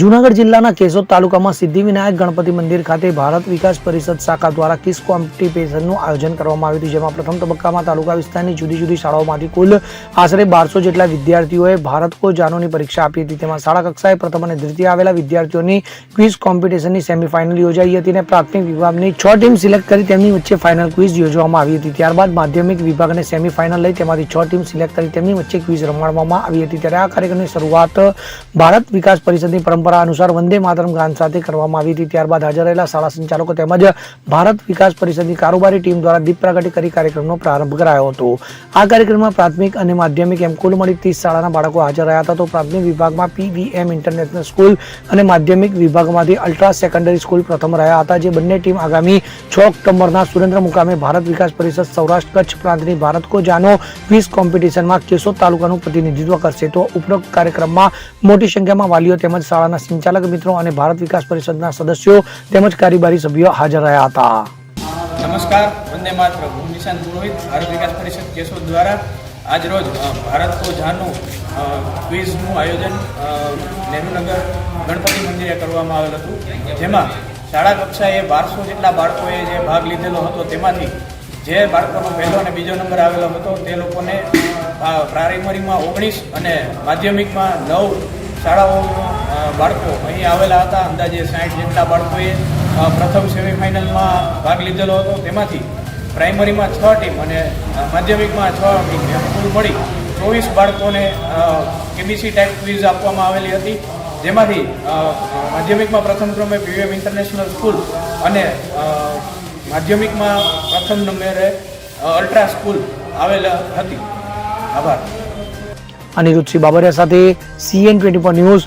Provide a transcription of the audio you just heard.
જૂનાગઢ જિલ્લાના કેશોદ તાલુકામાં સિદ્ધિવિનાયક ગણપતિ મંદિર ખાતે ભારત વિકાસ પરિષદ શાખા દ્વારા કિસ કોમ્પિટિશનનું આયોજન કરવામાં આવ્યું હતું, જેમાં પ્રથમ તબક્કામાં તાલુકા વિસ્તારની જુદી જુદી શાળાઓમાંથી કુલ આશરે બારસો જેટલા વિદ્યાર્થીઓએ ભારત કો જાનોની પરીક્ષા આપી હતી. તેમાં શાળા કક્ષાએ પ્રથમ અને દ્વિતીય આવેલા વિદ્યાર્થીઓની ક્વિઝ કોમ્પિટિશનની સેમીફાઇનલ યોજાઈ હતી અને પ્રાથમિક વિભાગની છ ટીમ સિલેક્ટ કરી તેમની વચ્ચે ફાઇનલ ક્વિઝ યોજવામાં આવી હતી. ત્યારબાદ માધ્યમિક વિભાગને સેમીફાઇનલ લઈ તેમાંથી છ ટીમ સિલેક્ટ કરી તેમની વચ્ચે ક્વિઝ રમાડવામાં આવી હતી. ત્યારે આ કાર્યક્રમની શરૂઆત ભારત વિકાસ પરિષદની પરંપરા અનુસાર વંદે માતરમ ગાન સાથે કરવામાં આવી હતી. ત્યારબાદ હાજર રહેલા શાળા સંચાલકો તેમજ ભારત વિકાસ પરિષદની કારોબારી ટીમ દ્વારા દીપ પ્રગટ કરી કાર્યક્રમનો પ્રારંભ કરાયો હતો. આ કાર્યક્રમમાં પ્રાથમિક અને માધ્યમિક એમ કુલ મળી ત્રીસ શાળાના બાળકો હાજર રહ્યા હતા. તો પ્રાથમિક વિભાગમાં પીવીએમ ઇન્ટરનેશનલ સ્કૂલ અને માધ્યમિક વિભાગમાંથી અલ્ટ્રા સેકન્ડરી સ્કૂલ પ્રથમ રહ્યા હતા, જે બંને ટીમ આગામી છ ઓક્ટોબરના સુરેન્દ્ર મુકામે ભારત વિકાસ પરિષદ સૌરાષ્ટ્ર કચ્છ પ્રાંતની ભારત કો જાનો ક્વિઝ કોમ્પિટિશનમાં કેશોદ તાલુકાનું પ્રતિનિધિત્વ કરશે. તો ઉપરોક્ત કાર્યક્રમમાં મોટી સંખ્યામાં વાલીઓ તેમજ શાળાના સંચાલક મિત્રો અને ભારત વિકાસ પરિષદના સદસ્યો તેમજ કારોબારી સભ્યો હાજર રહ્યા હતા. નમસ્કાર વંદે માત્ર હું નિશાંત પુરોહિત ભારત વિકાસ પરિષદ કેશોદ દ્વારા આજ રોજ ભારત કો જાનું ક્વિઝનું આયોજન નહેરુનગર ગણપતિ મંદિરે કરવામાં આવેલ હતું. જેમાં શાળા કક્ષાએ બારસો જેટલા બાળકોએ જે ભાગ લીધેલો હતો તેમાંથી જે બાળકોનો પહેલો અને બીજો નંબર આવેલો હતો તે લોકોને પ્રાઇમરીમાં ઓગણીસ અને માધ્યમિકમાં નવ શાળાઓ અ, બાળકો અહીં આવેલા હતા. અંદાજે સાઠ જેટલા બાળકોએ પ્રથમ સેમિફાઇનલમાં ભાગ લીધેલો હતો. તેમાંથી પ્રાઇમરીમાં છ ટીમ અને માધ્યમિકમાં છ ટીમ એમ કુલ મળી ચોવીસ બાળકોને કેબીસી ટાઈપ ક્વિઝ આપવામાં આવેલી હતી. જેમાંથી માધ્યમિકમાં પ્રથમ ક્રમે પીવીએમ ઇન્ટરનેશનલ સ્કૂલ અને માધ્યમિકમાં પ્રથમ નંબરે અલ્ટ્રા સ્કૂલ આવેલ હતી. આભાર. અનિરુદ્ધસિંહ બાબરિયા સાથે CN twenty four news